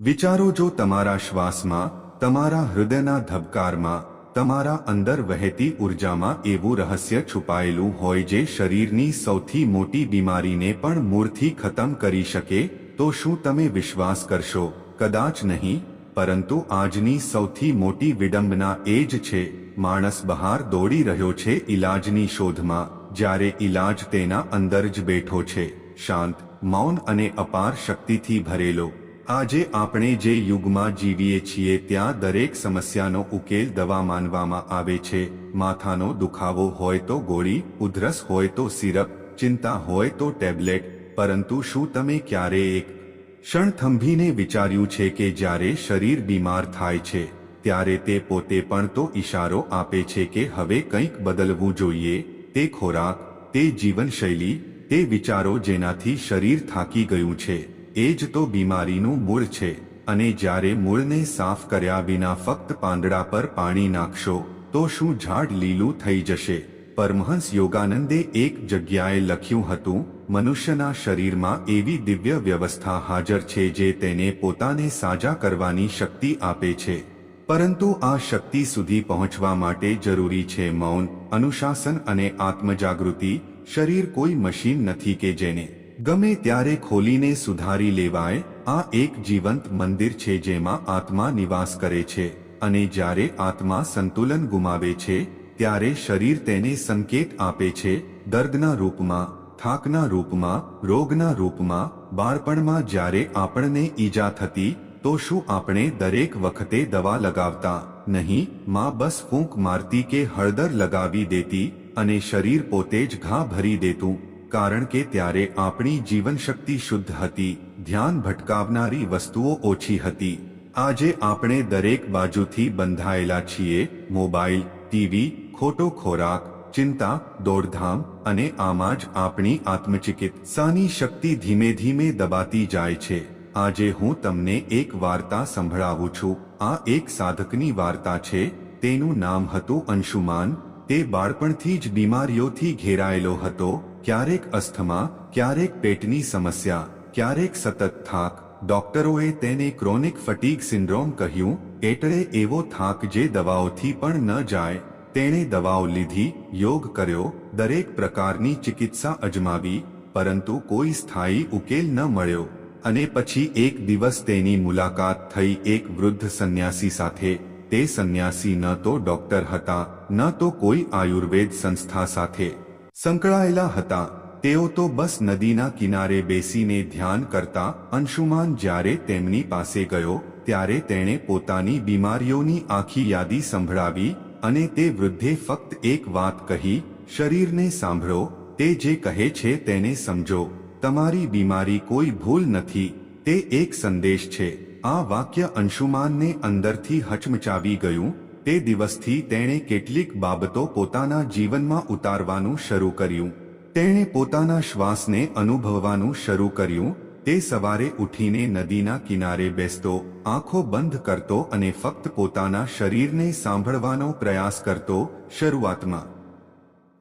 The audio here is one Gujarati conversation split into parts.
વિચારો જો તમારા શ્વાસમાં, તમારા હૃદયના ધબકારમાં, તમારા અંદર વહેતી ઉર્જામાં એવું રહસ્ય છુપાયેલું હોય જે શરીરની સૌથી મોટી બીમારીને પણ મૂળથી ખતમ કરી શકે, તો શું તમે વિશ્વાસ કરશો? કદાચ નહીં, પરંતુ આજની સૌથી મોટી વિડંબના એ જ છે, માણસ બહાર દોડી રહ્યો છે ઈલાજની શોધમાં, જ્યારે ઈલાજ તેના અંદર જ બેઠો છે, શાંત, મૌન અને અપાર શક્તિથી ભરેલો. આજે આપણે જે યુગમાં જીવીએ છીએ ત્યાં દરેક સમસ્યાનો ઉકેલ દવા માનવામાં આવે છે. માથાનો દુખાવો હોય તો ગોળી, ઉધરસ હોય તો સિરપ, ચિંતા હોય તો ટેબ્લેટ. પરંતુ શું તમે ક્યારે એક ક્ષણ થંભીને વિચાર્યું છે કે જ્યારે શરીર બીમાર થાય છે, ત્યારે તે પોતે પણ તો ઇશારો આપે છે કે હવે કંઈક બદલવું જોઈએ? તે ખોરાક, તે જીવનશૈલી, તે વિચારો જેનાથી શરીર થાકી ગયું છે. એ જ તો બીમારીનું મૂળ છે. અને જ્યારે મૂળને સાફ કર્યા વિના ફક્ત પાંદડા પર પાણી નાખશો, તો શું ઝાડ લીલું થઈ જશે? પરમહંસ યોગાનંદે એક જગ્યાએ લખ્યું હતું, મનુષ્યના શરીરમાં એવી દિવ્ય વ્યવસ્થા હાજર છે જે તેને પોતાને સાજા કરવાની શક્તિ આપે છે. પરંતુ આ શક્તિ સુધી પહોંચવા માટે જરૂરી છે મૌન, અનુશાસન અને આત્મજાગૃતિ. શરીર કોઈ મશીન નથી કે જેને ગમે ત્યારે ખોલીને સુધારી લેવાય, આ એક જીવંત મંદિર છે જેમાં આત્મા નિવાસ કરે છે, અને જ્યારે આત્મા સંતુલન ગુમાવે છે, ત્યારે શરીર તેને સંકેત આપે છે દર્દના રૂપમાં, થાકના રૂપમાં, રોગના રૂપમાં, બાળપણમાં જ્યારે આપણને ઈજા થતી, તો શું આપણે દરેક વખતે દવા લગાવતા નહીં, માં બસ ફૂંક મારતી કે હળદર લગાવી દેતી, અને શરીર પોતે જ ઘા ભરી દેતું. કારણ કે ત્યારે આપણી જીવનશક્તિ શુદ્ધ હતી, ધ્યાન ભટકાવનારી વસ્તુઓ ઓછી હતી. આજે આપણે દરેક બાજુથી બંધાયેલા છીએ, મોબાઈલ, ટીવી, ખોટો ખોરાક, ચિંતા, દોડધામ અને આમાં જ આપણી આત્મચિકિત્સાની શક્તિ ધીમે ધીમે દબાતી જાય છે. આજે હું તમને એક વાર્તા સંભળાવું છું. આ એક સાધકની વાર્તા છે, તેનું નામ હતું અંશુમાન. તે બાળપણથી જ બીમારીઓથી ઘેરાયેલો હતો. ક્યારેક અસ્થમા, ક્યારેક પેટની સમસ્યા, ક્યારેક સતત થાક. ડોક્ટરોએ તેને ક્રોનિક ફટીગ સિન્ડ્રોમ કહ્યું એટલે એવો થાક જે દવાઓથી પણ ન જાય. તેણે દવાઓ લીધી, યોગ કર્યો, દરેક પ્રકારની ચિકિત્સા અજમાવી, પરંતુ કોઈ સ્થાયી ઉકેલ ન મળ્યો. અને પછી એક દિવસ તેની મુલાકાત થઈ એક વૃદ્ધ સંન્યાસી સાથે. તે સંન્યાસી ન તો ડોક્ટર હતા, ન તો કોઈ આયુર્વેદ સંસ્થા સાથે. સંકળાયેલા હતા. તેઓ તો બસ નદીના કિનારે બેસીને ધ્યાન કરતા અંશુમાન જ્યારે તેમની પાસે ગયો, ત્યારે તેણે પોતાની બીમારીઓની આખી યાદી સંભળાવી અને તે વૃદ્ધે ફક્ત એક વાત કહી, શરીરને સાંભળો. તે જે કહે છે તેને સમજો. તમારી બીમારી કોઈ ભૂલ નથી. તે એક સંદેશ છે. આ વાક્ય અંશુમાનને અંદરથી હચમચાવી ગયું તે દિવસથી તેણે કેટલીક બાબતો પોતાના જીવનમાં ઉતારવાનું શરૂ કર્યું. તેણે પોતાના શ્વાસને અનુભવવાનું શરૂ કર્યું. તે સવારે ઉઠીને નદીના કિનારે બેસતો, આંખો બંધ કરતો અને ફક્ત પોતાના શરીરને સાંભળવાનો પ્રયાસ કરતો શરૂઆતમાં.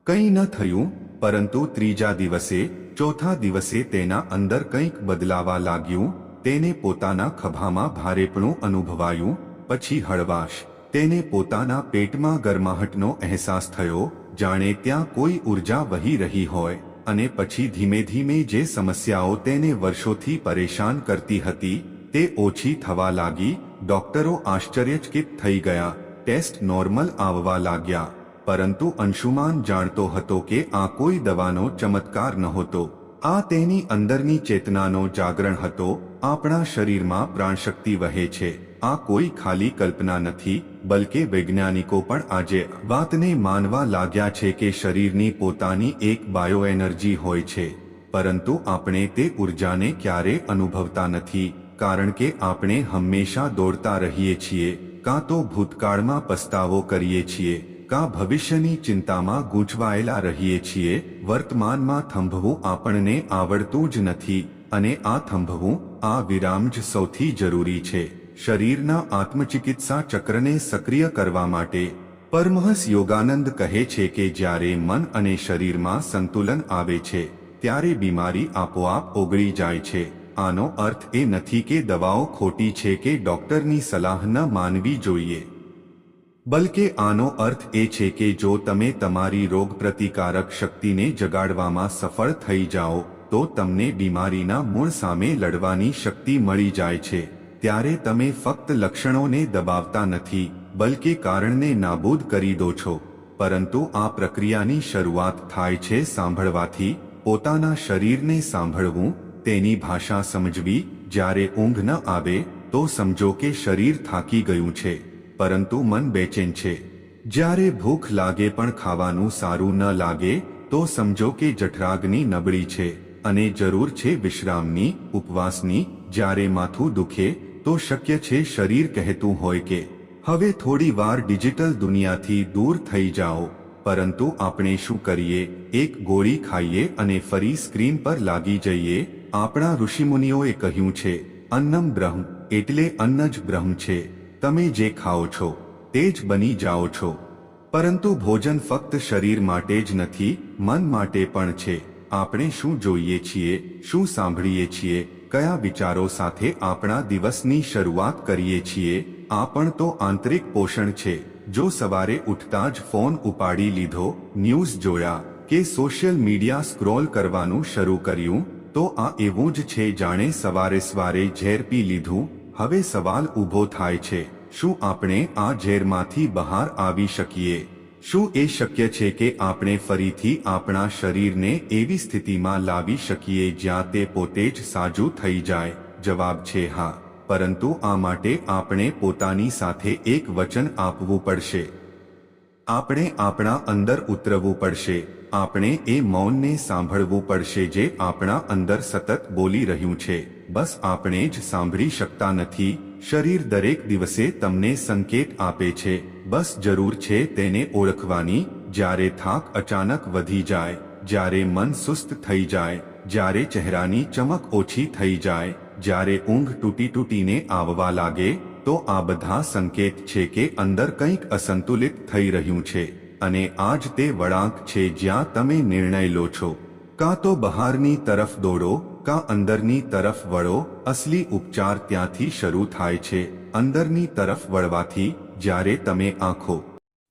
કંઈ ન થયું, પરંતુ ત્રીજા દિવસે, ચોથા દિવસે તેના અંદર કંઈક બદલાવા લાગ્યું. તેને પોતાના ખભામાં ભારેપણું અનુભવાયું, પછી હળવાશ. તેને પોતાના પેટમાં ગરમાહટનો અહેસાસ થયો, જાણે ત્યાં કોઈ ઊર્જા વહી રહી હોય, અને પછી ધીમે ધીમે જે સમસ્યાઓ તેને વર્ષોથી પરેશાન કરતી હતી, તે ઓછી થવા લાગી, ડોક્ટરો આશ્ચર્યચકિત થઈ ગયા, ટેસ્ટ નોર્મલ આવવા લાગ્યા, પરંતુ અંશુમાન જાણતો હતો કે આ કોઈ દવાનો ચમત્કાર નહોતો. આ તેની અંદરની ચેતનાનો જાગરણ હતો, આપણા શરીરમાં પ્રાણશક્તિ વહે છે, આ કોઈ ખાલી કલ્પના નથી બલકે વૈજ્ઞાનિકો પણ આજે વાતને માનવા લાગ્યા છે કે શરીરની પોતાની એક બાયો એનર્જી હોય છે, પરંતુ આપણે તે ઉર્જાને ક્યારે અનુભવતા નથી, કારણ કે આપણે હંમેશા દોડતા રહીએ છીએ, કાં તો ભૂતકાળમાં પસ્તાવો કરીએ છીએ, કાં ભવિષ્યની ચિંતામાં ગૂંચવાયેલા રહીએ છીએ, વર્તમાનમાં થંભવું આપણને આવડતું જ નથી, અને આ થંભવું, આ વિરામ જ સૌથી જરૂરી છે. શરીરના આત્મચિકિત્સા ચક્રને સક્રિય કરવા માટે પરમહંસ યોગાનંદ કહે છે કે જ્યારે મન અને શરીરમાં સંતુલન આવે છે, ત્યારે બીમારી આપોઆપ ઓગળી જાય છે. આનો અર્થ એ નથી કે દવાઓ ખોટી છે કે ડોક્ટરની સલાહ ન માનવી જોઈએ. બલકે આનો અર્થ એ છે કે જો તમે તમારી રોગ પ્રતિકારક શક્તિને જગાડવામાં સફળ થઈ જાઓ, તો તમને બીમારીના મૂળ સામે લડવાની શક્તિ મળી જાય છે. ત્યારે તમે ફક્ત લક્ષણોને દબાવતા નથી, બલકે કારણને નાબૂદ કરી દો છો. પરંતુ આ પ્રક્રિયાની શરૂઆત થાય છે સાંભળવાથી, પોતાના શરીરને સાંભળવું, તેની ભાષા સમજવી, જ્યારે ઊંઘ ન આવે, તો સમજો કે શરીર થાકી ગયું છે, પરંતુ મન બેચેન છે. જ્યારે ભૂખ લાગે પણ ખાવાનું સારું ન લાગે, તો સમજો કે જઠરાગની નબળી છે, અને જરૂર છે વિશ્રામની, ઉપવાસની, જ્યારે માથું દુખે તો શક્ય છે શરીર કહેતું હોય કે, હવે થોડી વાર ડિજિટલ દુનિયાથી દૂર થઈ જાઓ, પરંતુ આપણે શું કરીએ? એક ગોળી ખાઈએ અને ફરી સ્ક્રીન પર લાગી જઈએ? આપણા ઋષિમુનિઓએ કહ્યું છે, અન્નમ બ્રહ્મ, એટલે અન્ન જ બ્રહ્મ છે. તમે જે ખાઓ છો, તે જ બની જાઓ છો. પરંતુ ભોજન ફક્ત શરીર માટે જ નથી, મન માટે પણ છે. આપણે શું જોઈએ છીએ, શું સાંભળીએ છીએ કયા વિચારો સાથે આપણા દિવસની શરૂઆત કરીએ છીએ, આ પણ તો આંતરિક પોષણ છે. જો સવારે ઉઠતા જ ફોન ઉપાડી લીધો, ન્યૂઝ જોયા કે સોશિયલ મીડિયા સ્ક્રોલ કરવાનું શરૂ કર્યું, તો આ એવું જ છે જાણે સવારે સવારે ઝેર પી લીધું, હવે સવાલ ઊભો થાય છે, શું આપણે આ ઝેરમાંથી બહાર આવી શકીએ? શું એ શક્ય છે કે આપણે ફરીથી આપણા શરીરને એવી સ્થિતિમાં લાવી શકીએ જ્યાં તે પોતે જ સાજું થઈ જાય? જવાબ છે હા. પરંતુ આ માટે આપણે પોતાની સાથે એક વચન આપવું પડશે. આપણે આપણા અંદર ઉતરવું પડશે. આપણે એ મૌનને સાંભળવું પડશે જે આપણા અંદર સતત બોલી રહ્યું છે. બસ આપણે જ સાંભળી શકતા નથી. શરીર દરેક દિવસે તમને સંકેત આપે છે. બસ જરૂર છે તેને ઓળખવાની. જ્યારે થાક અચાનક વધી જાય, જ્યારે મન સુસ્ત થઈ જાય, જ્યારે ચહેરાની ચમક ઓછી થઈ જાય, જ્યારે ઊંઘ તૂટી તૂટીને આવવા લાગે, તો આ બધા સંકેત છે કે અંદર કંઈક અસંતુલિત થઈ રહ્યું છે. અને આજ તે વળાંક છે જ્યાં તમે નિર્ણય લો છો. કાં તો બહારની તરફ દોડો કાં અંદરની તરફ વળો, અસલી ઉપચાર ત્યાંથી શરૂ થાય છે. અંદરની તરફ વળવાથી, જ્યારે તમે આંખો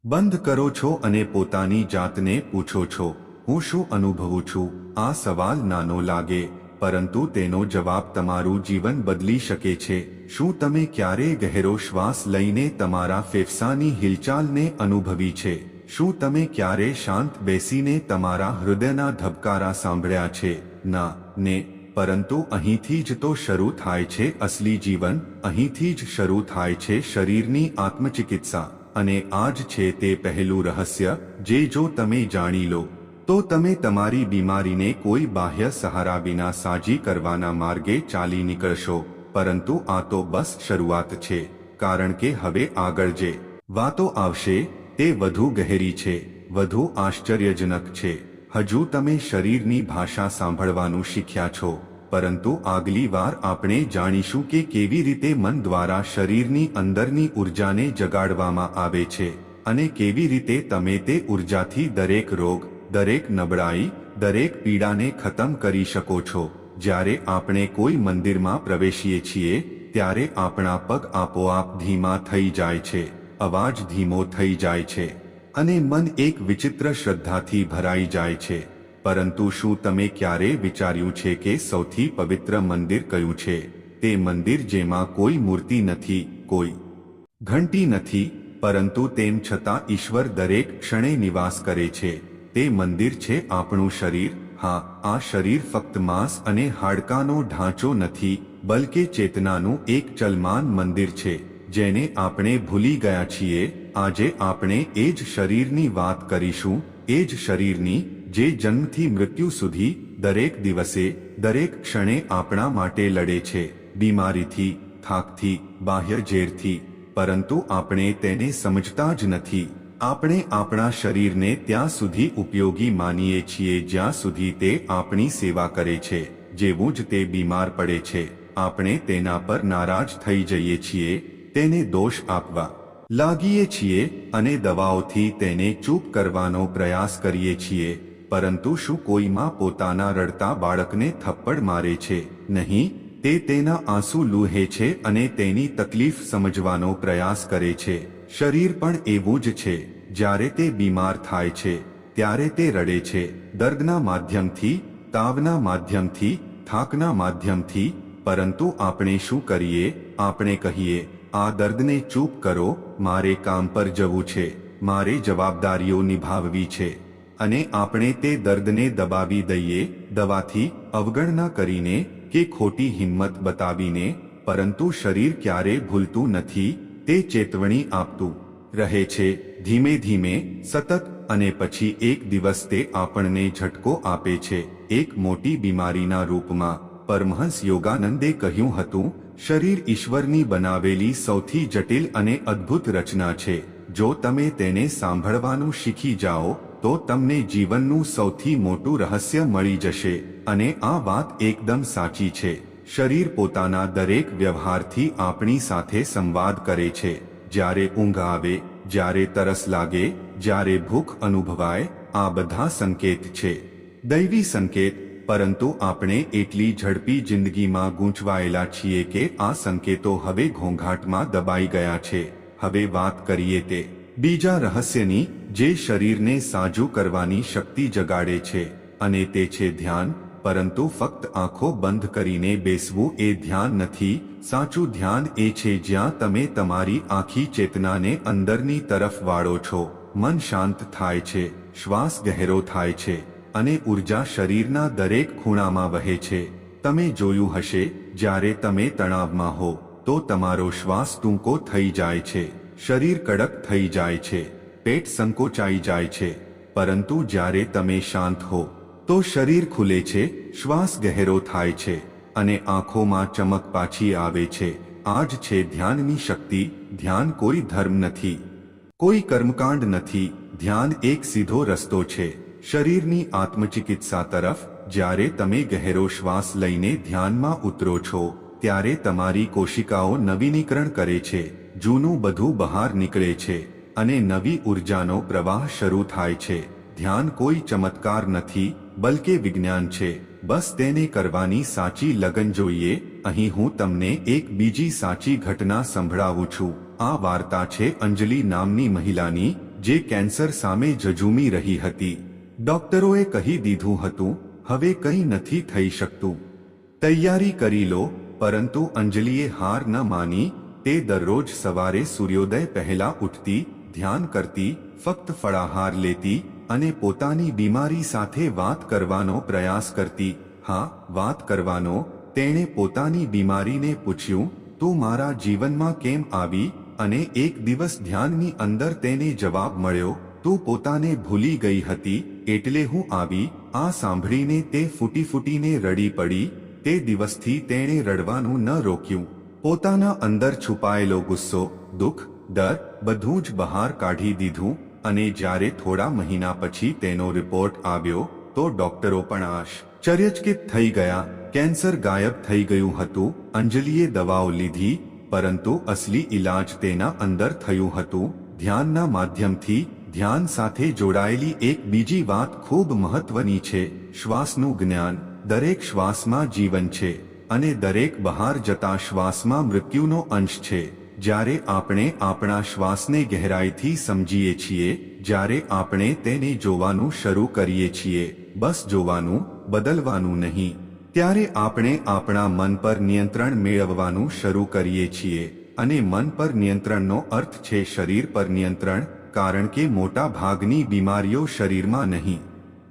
બંધ કરો છો અને પોતાની જાતને પૂછો છો, હું શું અનુભવું છું? આ સવાલ નાનો લાગે, પરંતુ તેનો જવાબ તમારું જીવન બદલી શકે છે. શું તમે ક્યારે ગહેરો શ્વાસ લઈને તમારા ફેફસાની હિલચાલને અનુભવી છે? શું તમે ક્યારે શાંત બેસીને તમારા હૃદયના ધબકારા સાંભળ્યા છે? ના, ને પરંતુ અહીંથી જ તો શરૂ થાય છે અસલી જીવન, અહીંથી જ શરૂ થાય છે શરીરની આત્મચિકિત્સા, અને આ જ છે તે પહેલું રહસ્ય, જે જો તમે જાણી લો, તો તમે તમારી બીમારીને કોઈ બાહ્ય સહારા વિના સાજી કરવાના માર્ગે ચાલી નીકળશો, પરંતુ આ તો બસ શરૂઆત છે, કારણ કે હવે આગળ જે વાતો આવશે, તે વધુ ગહેરી છે, વધુ આશ્ચર્યજનક છે. હજુ તમે શરીરની ભાષા સાંભળવાનું શીખ્યા છો, પરંતુ આગલી વાર આપણે જાણીશું કે કેવી રીતે મન દ્વારા શરીરની અંદરની ઉર્જાને જગાડવામાં આવે છે અને કેવી રીતે તમે તે ઉર્જાથી દરેક રોગ, દરેક નબળાઈ, દરેક પીડાને ખતમ કરી શકો છો. જ્યારે આપણે કોઈ મંદિરમાં પ્રવેશીએ છીએ, ત્યારે આપણા પગ આપોઆપ ધીમા થઈ જાય છે, અવાજ ધીમો થઈ જાય છે. અને મન એક વિચિત્ર શ્રદ્ધાથી ભરાઈ જાય છે. પરંતુ શું તમે ક્યારે વિચાર્યું છે કે સૌથી પવિત્ર મંદિર કયું છે? તે મંદિર જેમાં કોઈ મૂર્તિ નથી, કોઈ ઘંટી નથી, પરંતુ તેમ છતાં ઈશ્વર દરેક ક્ષણે નિવાસ કરે છે. તે મંદિર છે આપણું શરીર. હા, આ શરીર ફક્ત માંસ અને હાડકાનો ઢાંચો નથી, બલકે ચેતનાનું એક ચલમાન મંદિર છે. જેને આપણે ભૂલી ગયા છીએ, આજે આપણે એ જ શરીરની વાત કરીશું, એ જ શરીરની, જે જન્મથી મૃત્યુ સુધી, દરેક દિવસે, દરેક ક્ષણે આપણા માટે લડે છે, બીમારીથી, થાકથી, બાહ્ય ઝેરથી, પરંતુ આપણે તેને સમજતા જ નથી. આપણે આપણા શરીરને ત્યાં સુધી ઉપયોગી માનીએ છીએ જ્યાં સુધી તે આપણી સેવા કરે છે, જેવું જ તે બીમાર પડે છે. આપણે તેના પર નારાજ થઈ જઈએ છીએ તેને દોષ આપવા. લાગીએ છીએ અને દવાઓથી તેને ચૂપ કરવાનો પ્રયાસ કરીએ છીએ, પરંતુ શું કોઈમાં પોતાના રડતા બાળકને થપ્પડ મારે છે? નહીં, તે તેના આંસુ લૂહે છે અને તેની તકલીફ સમજવાનો પ્રયાસ કરે છે. શરીર પણ એવું જ છે, જ્યારે તે બીમાર થાય છે, ત્યારે તે રડે છે. દર્દના માધ્યમથી, તાવના માધ્યમથી, થાકના માધ્યમથી, પરંતુ આપણે શું કરીએ? આપણે કહીએ આ દર્દને ચૂપ કરો, મારે કામ પર જવું છે, મારે જવાબદારીઓ નિભાવવી છે. અને આપણે તે દર્દને દબાવી દઈએ, દવાથી અવગણના કરીને કે ખોટી હિંમત બતાવીને, પરંતુ શરીર ક્યારે ભૂલતું નથી, તે ચેતવણી આપતું રહે છે. ધીમે ધીમે, સતત અને પછી એક દિવસ તે આપણને ઝટકો આપે છે. એક મોટી બીમારીના રૂપમાં, પરમહંસ યોગાનંદે કહ્યું હતું શરીર ઈશ્વરની બનાવેલી સૌથી જટિલ અને અદ્ભુત રચના છે. જો તમે તેને સાંભળવાનું શીખી જાઓ, તો તમને જીવનનું સૌથી મોટું રહસ્ય મળી જશે. અને આ વાત એકદમ સાચી છે. શરીર પોતાના દરેક વ્યવહારથી આપણી સાથે સંવાદ કરે છે. જ્યારે ઊંઘ આવે, જ્યારે તરસ લાગે, જ્યારે ભૂખ અનુભવાય, આ બધા સંકેત છે. દૈવી સંકેત પરંતુ આપણે એટલી ઝડપી જિંદગીમાં ગૂંચવાયેલા છીએ કે આ સંકેતો હવે ઘોંઘાટમાં દબાઈ ગયા છે. હવે વાત કરીએ તે બીજા રહસ્યની, જે શરીરને સાજુ કરવાની શક્તિ જગાડે છે, અને તે છે ધ્યાન, પરંતુ ફક્ત આંખો બંધ કરીને બેસવું એ ધ્યાન નથી. સાચું ધ્યાન એ છે જ્યાં તમે તમારી આખી ચેતનાને અંદરની તરફ વાળો છો. મન શાંત થાય છે, શ્વાસ ગહેરો થાય છે. અને ઊર્જા શરીરના દરેક ખૂણામાં વહે છે. તમે જોયું હશે, જ્યારે તમે તણાવમાં હો, તો તમારો શ્વાસ ટૂંકો થઈ જાય છે. શરીર કડક થઈ જાય છે. પેટ સંકોચાઈ જાય છે. પરંતુ જ્યારે તમે શાંત હો, તો શરીર ખુલે છે, શ્વાસ ગહેરો થાય છે, અને આંખોમાં ચમક પાછી આવે છે. આ જ છે ધ્યાનની શક્તિ, ધ્યાન કોઈ ધર્મ નથી. કોઈ કર્મકાંડ નથી, ધ્યાન એક સીધો રસ્તો છે. શરીરની આત્મચિકિત્સા તરફ જ્યારે તમે ગહેરો શ્વાસ લઈને ધ્યાનમાં ઉતરો છો, ત્યારે તમારી કોશિકાઓ નવીનીકરણ કરે છે, જૂનું બધું બહાર નીકળે છે અને નવી ઉર્જાનો પ્રવાહ શરૂ થાય છે. ધ્યાન કોઈ ચમત્કાર નથી, બલકે વિજ્ઞાન છે. બસ તેને કરવાની સાચી લગન જોઈએ. અહીં હું તમને એક બીજી સાચી ઘટના સંભળાવું છું. આ વાર્તા છે અંજલિ નામની મહિલાની, જે કેન્સર સામે જજુમી રહી હતી. ડોક્ટરોએ કહી દીધું હતું, હવે કંઈ નથી થઈ શકતું. તૈયારી કરી લો, પરંતુ અંજલિએ હાર ન માની, તે દરરોજ સવારે સૂર્યોદય પહેલા ઉઠતી, ધ્યાન કરતી, ફક્ત ફળાહાર લેતી અને પોતાની બીમારી સાથે વાત કરવાનો પ્રયાસ કરતી. હા, વાત કરવાનો, તેણે પોતાની બીમારીને પૂછ્યું, તું મારા જીવનમાં કેમ આવી? અને એક દિવસ ધ્યાનની અંદર તેને જવાબ મળ્યો તું પોતાને ભૂલી ગઈ હતી, એટલે હું આવી, આ સાંભળીને તે ફૂટી ફૂટીને રડી પડી, તે દિવસથી તેણે રડવાનું ન રોક્યું. પોતાના અંદર છુપાયેલો ગુસ્સો, દુઃખ, ડર, બધું જ બહાર કાઢી દીધું, અને જ્યારે થોડા મહિના પછી તેનો રિપોર્ટ આવ્યો, તો ડોક્ટરો પણ આશ્ચર્યચકિત થઈ ગયા, કેન્સર ગાયબ થઈ ગયું હતું, અંજલિએ દવાઓ લીધી, પરંતુ અસલી ઈલાજ તેના અંદર થયું હતું, ધ્યાનના માધ્યમથી ધ્યાન સાથે જોડાયેલી એક બીજી વાત ખૂબ મહત્વની છે. શ્વાસનું જ્ઞાન દરેક શ્વાસમાં જીવન છે અને દરેક બહાર જતા શ્વાસમાં મૃત્યુનો અંશ છે. જ્યારે આપણે આપણા શ્વાસને ગહેરાઈથી સમજીએ છીએ, જ્યારે આપણે તેને જોવાનું શરૂ કરીએ છીએ, બસ જોવાનું, બદલવાનું નહીં. ત્યારે આપણે આપણા મન પર નિયંત્રણ મેળવવાનું શરૂ કરીએ છીએ અને મન પર નિયંત્રણનો અર્થ છે શરીર પર નિયંત્રણ કારણ કે મોટા ભાગની બીમારીઓ શરીરમાં નહીં.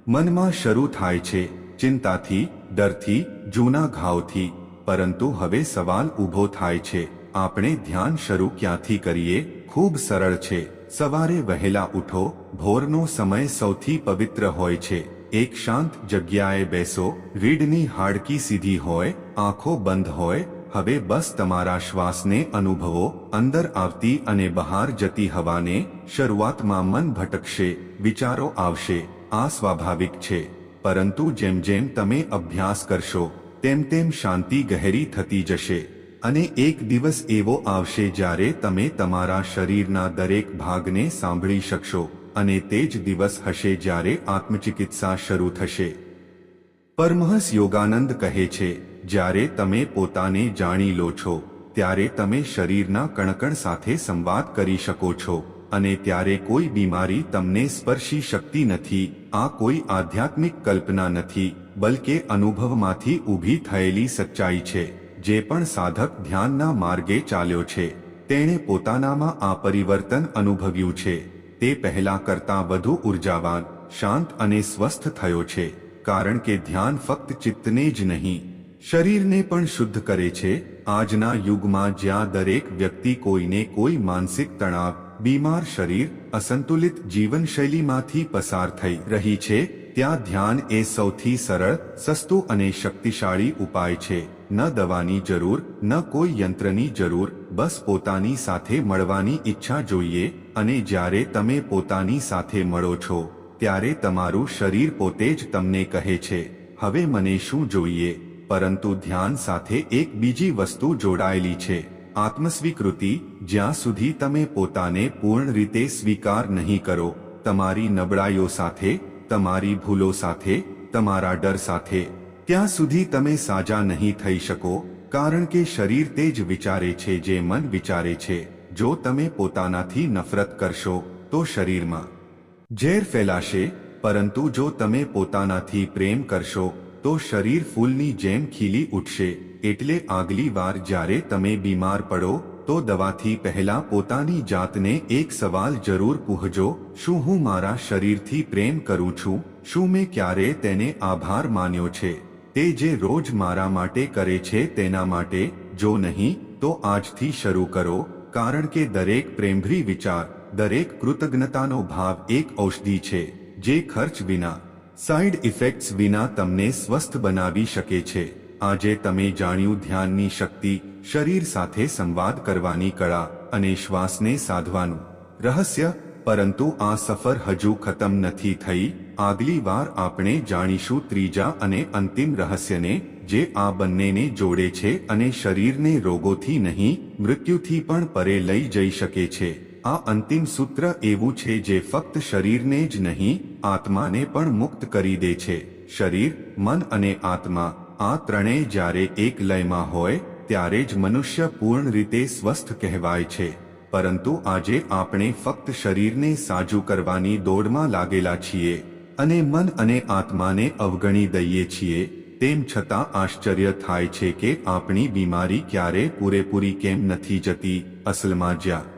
મનમાં શરૂ થાય છે ચિંતાથી, ડરથી, જૂના ઘાવથી. પરંતુ હવે સવાલ ઊભો થાય છે, આપણે ધ્યાન શરૂ ક્યાંથી કરીએ? ખૂબ સરળ છે. સવારે વહેલા ઉઠો, ભોરનો સમય સૌથી પવિત્ર હોય છે. એક શાંત જગ્યાએ બેસો, રીડની હાડકી સીધી હોય, આંખો બંધ હોય હવે બસ તમારા શ્વાસને અનુભવો, અંદર આવતી અને બહાર જતી હવાને શરૂઆતમાં મન ભટકશે, વિચારો આવશે, આ સ્વાભાવિક છે. પરંતુ જેમ જેમ તમે અભ્યાસ કરશો, તેમ તેમ શાંતિ ગહેરી થતી જશે. અને એક દિવસ એવો આવશે જ્યારે તમે તમારા શરીરના દરેક ભાગને સાંભળી શકશો, અને તે જ દિવસ હશે જ્યારે આત્મચિકિત્સા શરૂ થશે. પરમહંસ યોગાનંદ કહે છે જ્યારે તમે પોતાને જાણી લો છો, ત્યારે તમે શરીરના કણકણ સાથે સંવાદ કરી શકો છો, અને ત્યારે કોઈ બીમારી તમને સ્પર્શી શકતી નથી, આ કોઈ આધ્યાત્મિક કલ્પના નથી, બલકે અનુભવમાંથી ઊભી થયેલી સચ્ચાઈ છે, જે પણ સાધક ધ્યાનના માર્ગે ચાલ્યો છે, તેણે પોતાનામાં આ પરિવર્તન અનુભવ્યું છે, તે પહેલા કરતાં વધુ ઉર્જાવાન, શાંત અને સ્વસ્થ થયો છે, કારણ કે ધ્યાન ફક્ત ચિત્તને જ નહીં શરીરને પણ શુદ્ધ કરે છે. આજના યુગમાં જ્યાં દરેક વ્યક્તિ કોઈને કોઈ માનસિક તણાવ, બીમાર શરીર, અસંતુલિત જીવનશૈલીમાંથી પસાર થઈ રહી છે, ત્યાં ધ્યાન એ સૌથી સરળ, સસ્તું અને શક્તિશાળી ઉપાય છે. ન દવાની જરૂર, ન કોઈ યંત્રની જરૂર, બસ પોતાની સાથે મળવાની ઈચ્છા જોઈએ અને જ્યારે તમે પોતાની સાથે મળો છો, ત્યારે તમારું શરીર પોતે જ તમને કહે છે, હવે મને શું જોઈએ? પરંતુ ધ્યાન સાથે એક બીજી વસ્તુ જોડાયેલી છે. આત્મસ્વીકૃતિ, જ્યાં સુધી તમે પોતાને પૂર્ણ રીતે સ્વીકાર નહીં કરો, તમારી નબળાઈઓ સાથે, તમારી ભૂલો સાથે, તમારા ડર સાથે, ત્યાં સુધી તમે સાજા નહીં થઈ શકો, કારણ કે શરીર તે જ વિચારે છે જે મન વિચારે છે. જો તમે પોતાનાથી નફરત કરશો, તો શરીરમાં ઝેર ફેલાશે, પરંતુ જો તમે પોતાનાથી પ્રેમ કરશો તો શરીર ફૂલની જેમ ખીલી ઉઠશે, એટલે આગલી વાર જ્યારે તમે બીમાર પડો, તો દવાથી પહેલા પોતાની જાતને એક સવાલ જરૂર પૂછજો, શું હું મારા શરીરથી પ્રેમ કરું છું, શું મેં ક્યારે તેને આભાર માન્યો છે? તે જે રોજ મારા માટે કરે છે તેના માટે, જો નહીં, તો આજથી શરૂ કરો, કારણ કે દરેક પ્રેમભરી વિચાર, દરેક કૃતજ્ઞતાનો ભાવ એક ઔષધિ છે, જે ખર્ચ વિના સાઇડ ઇફેક્ટ્સ વિના તમને સ્વસ્થ બનાવી શકે છે. આજે તમે જાણ્યું ધ્યાનની શક્તિ, શરીર સાથે સંવાદ કરવાની કળા અને શ્વાસને સાધવાનું. રહસ્ય, પરંતુ આ સફર હજુ ખતમ નથી થઈ. આગલી વાર આપણે જાણીશું ત્રીજા અને અંતિમ રહસ્યને, જે આ બંનેને જોડે છે અને શરીરને રોગોથી નહીં, મૃત્યુથી પણ પરે લઈ જઈ શકે છે. આ અંતિમ સૂત્ર એવું છે જે ફક્ત શરીરને જ નહીં, આત્માને પણ મુક્ત કરી દે છે. શરીર, મન અને આત્મા, આ ત્રણેય જ્યારે એક લયમાં હોય, ત્યારે જ મનુષ્ય પૂર્ણ રીતે સ્વસ્થ કહેવાય છે. પરંતુ આજે આપણે ફક્ત શરીરને સાજુ કરવાની દોડમાં લાગેલા છીએ અને મન અને આત્માને અવગણી દઈએ છીએ. તેમ છતાં આશ્ચર્ય થાય છે કે આપણી બીમારી ક્યારે પૂરેપૂરી કેમ નથી જતી, અસલમાં જ્યાં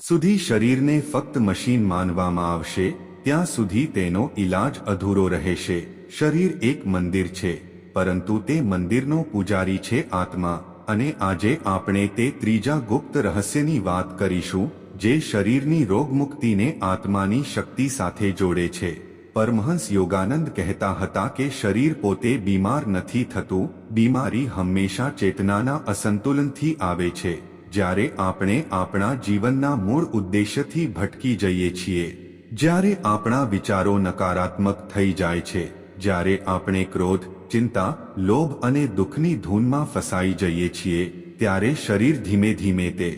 સુધી શરીરને ફક્ત મશીન માનવામાં આવશે, ત્યાં સુધી તેનો ઈલાજ અધૂરો રહેશે. શરીર એક મંદિર છે, પરંતુ તે મંદિરનો પૂજારી છે આત્મા, અને આજે આપણે તે ત્રીજા ગુપ્ત રહસ્યની વાત કરીશું, જે શરીરની રોગમુક્તિને આત્માની શક્તિ સાથે જોડે છે. પરમહંસ યોગાનંદ કહેતા હતા કે શરીર પોતે બીમાર નથી થતું, બીમારી હંમેશા ચેતનાના અસંતુલનથી આવે છે. જ્યારે આપણે આપણા જીવનના મૂળ ઉદ્દેશ્યથી ભટકી જઈએ છીએ, જ્યારે આપણા વિચારો નકારાત્મક થઈ જાય છે, જ્યારે આપણે ક્રોધ, ચિંતા, લોભ અને દુઃખની ધૂનમાં ફસાઈ જઈએ છીએ, ત્યારે શરીર ધીમે ધીમે તે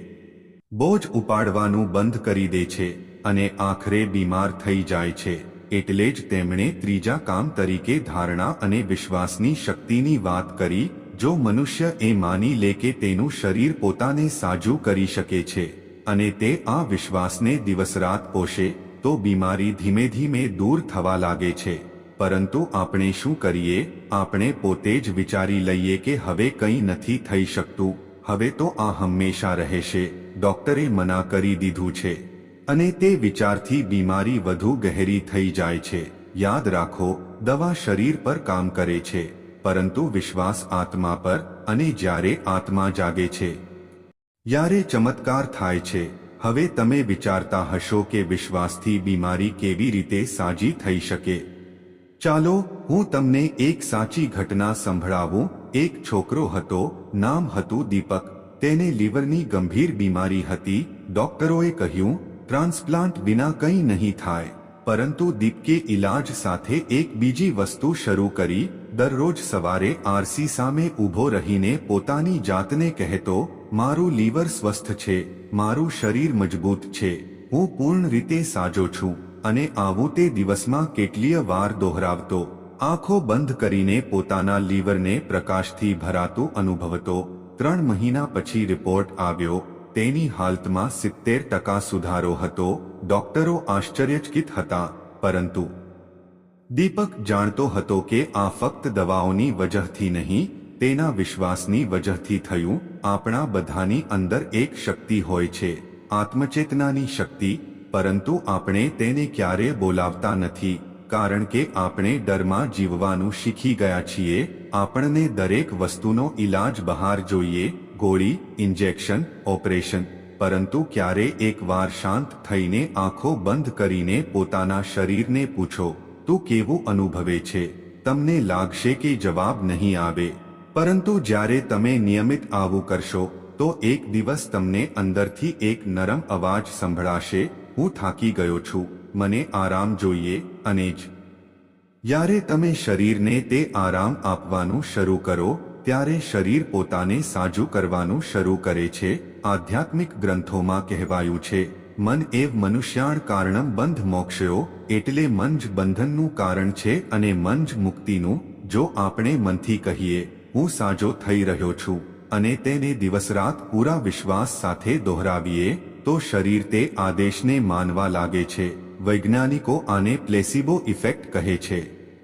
બોજ ઉપાડવાનું બંધ કરી દે છે અને આખરે બીમાર થઈ જાય છે, એટલે જ તેમણે ત્રીજા કામ તરીકે ધારણા અને વિશ્વાસની શક્તિની વાત કરી જો મનુષ્ય એ માની લે કે તેનું શરીર પોતાને સાજુ કરી શકે છે, અને તે આ વિશ્વાસને દિવસ રાત પોષે, તો બીમારી ધીમે ધીમે દૂર થવા લાગે છે. પરંતુ આપણે શું કરીએ? આપણે પોતે જ વિચારી લઈએ કે હવે કંઈ નથી થઈ શકતું. હવે તો આ હંમેશા રહેશે. ડોક્ટરે મના કરી દીધું છે. અને તે વિચારથી બીમારી વધુ ગહેરી થઈ જાય છે. યાદ રાખો, દવા શરીર પર કામ કરે છે. પરંતુ વિશ્વાસ આત્મા પર અને જ્યારે આત્મા જાગે છે યારે ચમત્કાર થાય છે. હવે તમે વિચારતા હશો કે વિશ્વાસથી બીમારી કેવી રીતે સાજી થઈ શકે. ચાલો હું તમને એક સાચી ઘટના સંભળાવું. એક છોકરો હતો, નામ હતું દીપક. તેને લીવરની ગંભીર બીમારી હતી. ડોક્ટરોએ કહ્યું, ટ્રાન્સપ્લાન્ટ વિના કંઈ નહીં થાય. પરંતુ દીપકે ઇલાજ સાથે એક બીજી વસ્તુ શરૂ કરી. દરરોજ સવારે આરસી સામે ઊભો રહીને પોતાની જાતને કહેતો, મારું લીવર સ્વસ્થ છે, મારું શરીર મજબૂત છે, હું પૂર્ણ રીતે સાજો છું, અને આવું તે દિવસમાં કેટલીય વાર દોહરાવતો, આંખો બંધ કરીને પોતાના લીવરને પ્રકાશથી ભરાતું અનુભવતો, ત્રણ મહિના પછી રિપોર્ટ આવ્યો, તેની હાલતમાં સિત્તેર ટકા સુધારો હતો, ડોક્ટરો આશ્ચર્યચકિત હતા, પરંતુ દીપક જાણતો હતો કે આ ફક્ત દવાઓની વજહથી નહીં, તેના વિશ્વાસની વજહથી થયું, આપણા બધાની અંદર એક શક્તિ હોય છે, આત્મચેતનાની શક્તિ, પરંતુ આપણે તેને ક્યારે બોલાવતા નથી, કારણ કે આપણે ડરમાં જીવવાનું શીખી ગયા છીએ, આપણને દરેક વસ્તુનો ઈલાજ બહાર જોઈએ, ગોળી, ઇન્જેક્શન, ઓપરેશન, પરંતુ ક્યારે એકવાર શાંત થઈને આંખો બંધ કરીને પોતાના શરીરને પૂછો તું કેવું અનુભવે છે? તમને લાગશે કે જવાબ નહીં આવે. પરંતુ જ્યારે તમે નિયમિત આવું કરશો, તો એક દિવસ તમને અંદરથી એક નરમ અવાજ સંભળાશે, હું થાકી ગયો છું. મને આરામ જોઈએ અને જ. જ્યારે તમે શરીરને તે આરામ આપવાનું શરૂ કરો, ત્યારે શરીર પોતાને સાજું કરવાનું શરૂ કરે છે, આધ્યાત્મિક ગ્રંથોમાં કહેવાયું છે. મન એવ મનુષ્યાણ કારણમ બંધ મોક્ષયો, એટલે મન જ બંધનનું કારણ છે અને મન જ મુક્તિનું, જો આપણે મનથી કહીએ, હું સાજો થઈ રહ્યો છું, અને તેને દિવસરાત પૂરા વિશ્વાસ સાથે દોહરાવીએ, તો શરીર તે આદેશને માનવા લાગે છે, વૈજ્ઞાનિકો આને પ્લેસિબો ઇફેક્ટ કહે છે.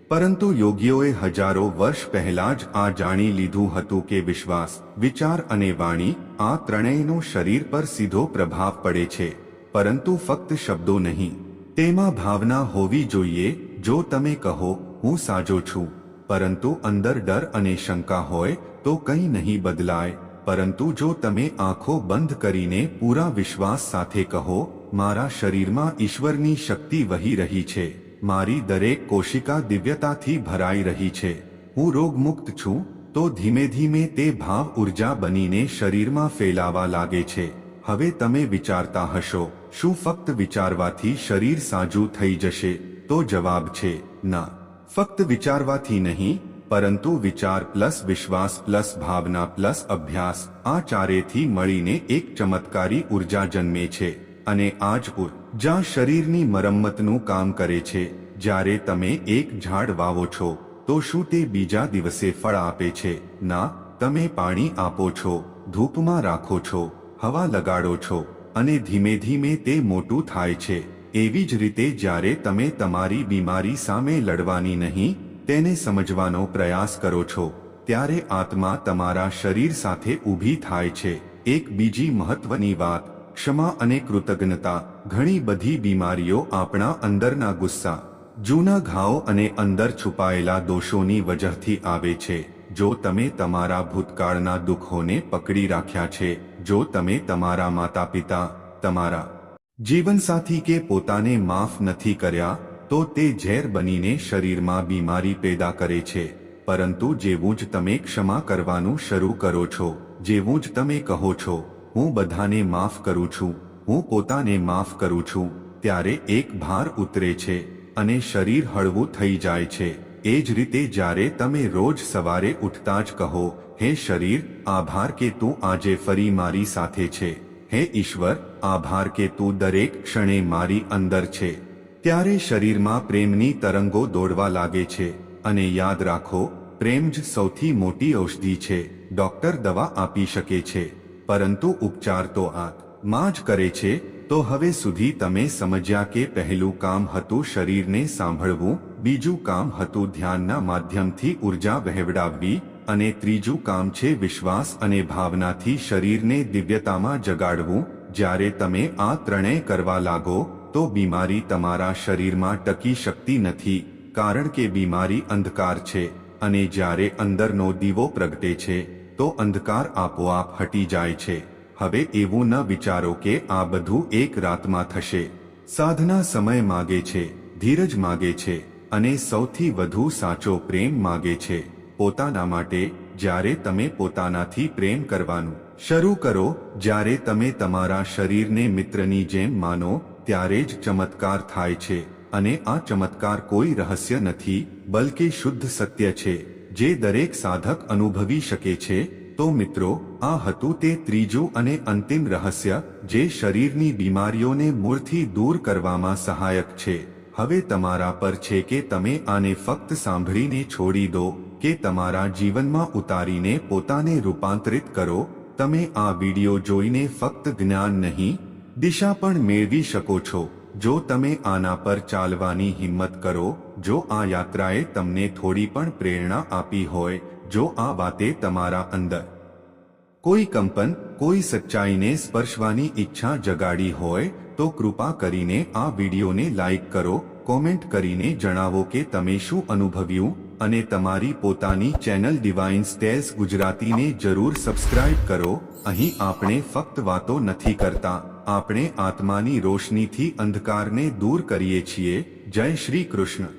પરંતુ યોગીઓએ હજારો વર્ષ પહેલા જ આ જાણી લીધું હતું કે વિશ્વાસ, વિચાર અને વાણી, આ ત્રણેયનો શરીર પર સીધો પ્રભાવ પડે છે. પરંતુ ફક્ત શબ્દો નહીં તેમાં ભાવના હોવી જોઈએ જો તમે કહો હું સાજો છું પરંતુ અંદર ડર અને શંકા હોય તો કંઈ નહીં બદલાય પરંતુ જો તમે આંખો બંધ કરીને પૂરા વિશ્વાસ સાથે કહો મારા શરીરમાં ઈશ્વરની શક્તિ વહી રહી છે મારી દરેક કોશિકા દિવ્યતાથી ભરાઈ રહી છે હું રોગમુક્ત છું તો ધીમે ધીમે તે ભાવ ઊર્જા બનીને શરીરમાં ફેલાવા લાગે છે હવે તમે વિચારતા હશો, શું ફક્ત વિચારવાથી શરીર સાજું થઈ જશે? તો જવાબ છે, ના. ફક્ત વિચારવાથી નહીં, પરંતુ વિચાર પ્લસ વિશ્વાસ પ્લસ ભાવના પ્લસ અભ્યાસ, આ ચારેથી મળીને એક ચમત્કારી ઊર્જા જન્મે છે. અને આ જ ઊર્જા શરીરની મરમ્મતનું કામ કરે છે, જ્યારે તમે એક ઝાડ વાવો છો, તો શું તે બીજા દિવસે ફળ આપે છે? ના, તમે પાણી આપો છો, ધૂપમાં રાખો છો હવા લગાડો છો અને ધીમે ધીમે તે મોટું થાય છે. એવી જ રીતે જ્યારે તમે તમારી બીમારી સામે લડવાની નહીં, તેને સમજવાનો પ્રયાસ કરો છો, ત્યારે આત્મા તમારા શરીર સાથે ઊભી થાય છે. એક બીજી મહત્વની વાત, ક્ષમા અને કૃતજ્ઞતા. ઘણી બધી બીમારીઓ આપણા અંદરના ગુસ્સા, જૂના ઘાવ અને અંદર છુપાયેલા દોષોની વજહથી આવે છે. જો તમે તમારા ભૂતકાળના દુઃખોને પકડી રાખ્યા છે જો તમે તમારા માતા પિતા તમારા જીવનસાથી કે પોતાને માફ નથી કર્યા, તો તે ઝેર બનીને શરીરમાં બીમારી પેદા કરે છે. પરંતુ જેવું જ તમે ક્ષમા કરવાનું શરૂ કરો છો, જેવું જ તમે કહો છો, હું બધાને માફ કરું છું, હું પોતાને માફ કરું છું, ત્યારે એક ભાર ઉતરે છે અને શરીર હળવું થઈ જાય છે. એ જ રીતે જ્યારે તમે રોજ સવારે ઉઠતા જ કહો, હે શરીર, આભાર કે તું આજે ફરી મારી સાથે છે. હે ઈશ્વર, આભાર કે તું દરેક ક્ષણે મારી અંદર છે. ત્યારે શરીરમાં પ્રેમની તરંગો દોડવા લાગે છે. અને યાદ રાખો, પ્રેમ જ સૌથી મોટી ઔષધિ છે. ડોક્ટર દવા આપી શકે છે. પરંતુ ઉપચાર તો આત્મા જ કરે છે. તો હવે સુધી તમે સમજ્યા કે પહેલું કામ હતું શરીરને સાંભળવું બીજું કામ હતું ધ્યાનના માધ્યમથી ઊર્જા વહેવડાવવી અને ત્રીજું કામ છે વિશ્વાસ અને ભાવનાથી શરીરને દિવ્યતામાં જગાડવું. જ્યારે તમે આ ત્રણેય કરવા લાગો, તો બીમારી તમારા શરીરમાં ટકી શકતી નથી, કારણ કે બીમારી અંધકાર છે અને જ્યારે અંદરનો દીવો પ્રગટે છે, તો અંધકાર આપોઆપ હટી જાય છે. હવે એવું ન વિચારો કે આ બધું એક રાતમાં થશે. સાધના સમય માગે છે, ધીરજ માગે છે. અને સૌથી વધુ સાચો પ્રેમ માગે છે. પોતાના માટે, જ્યારે તમે પોતાનાથી પ્રેમ કરવાનું શરૂ કરો, જ્યારે તમે તમારા શરીરને મિત્રની જેમ માનો, ત્યારે જ ચમત્કાર થાય છે. અને આ ચમત્કાર કોઈ રહસ્ય નથી, બલકે શુદ્ધ સત્ય છે. જે દરેક સાધક અનુભવી શકે છે, તો મિત્રો, આ હતું તે ત્રીજું અને અંતિમ રહસ્ય, જે શરીરની બીમારીઓને મૂળથી દૂર કરવામાં સહાયક છે. હવે તમારા પર છે કે તમે આને ફક્ત સાંભળીને છોડી દો, કે તમારા જીવનમાં ઉતારીને પોતાને રૂપાંતરિત કરો, તમે આ વિડિયો જોઈને ફક્ત જ્ઞાન નહીં, દિશા પણ મેળવી શકો છો. જો તમે આના પર ચાલવાની હિંમત કરો, જો આ યાત્રાએ તમને થોડી પણ પ્રેરણા આપી હોય, જો આ વાતે તમારા અંદર કોઈ કંપન, કોઈ સચ્ચાઈને સ્પર્શવાની ઈચ્છા જગાડી હોય તો કૃપા કરીને આ વિડીયોને લાઇક કરો, કોમેન્ટ કરીને જણાવો કે તમે શું અનુભવ્યું અને તમારી પોતાની ચેનલ ડિવાઇન સ્ટેઝ ગુજરાતીને જરૂર સબસ્ક્રાઇબ કરો. અહીં આપણે ફક્ત વાતો નથી કરતા, આપણે આત્માની રોશનીથી અંધકારને દૂર કરીએ છીએ. જય શ્રી કૃષ્ણ.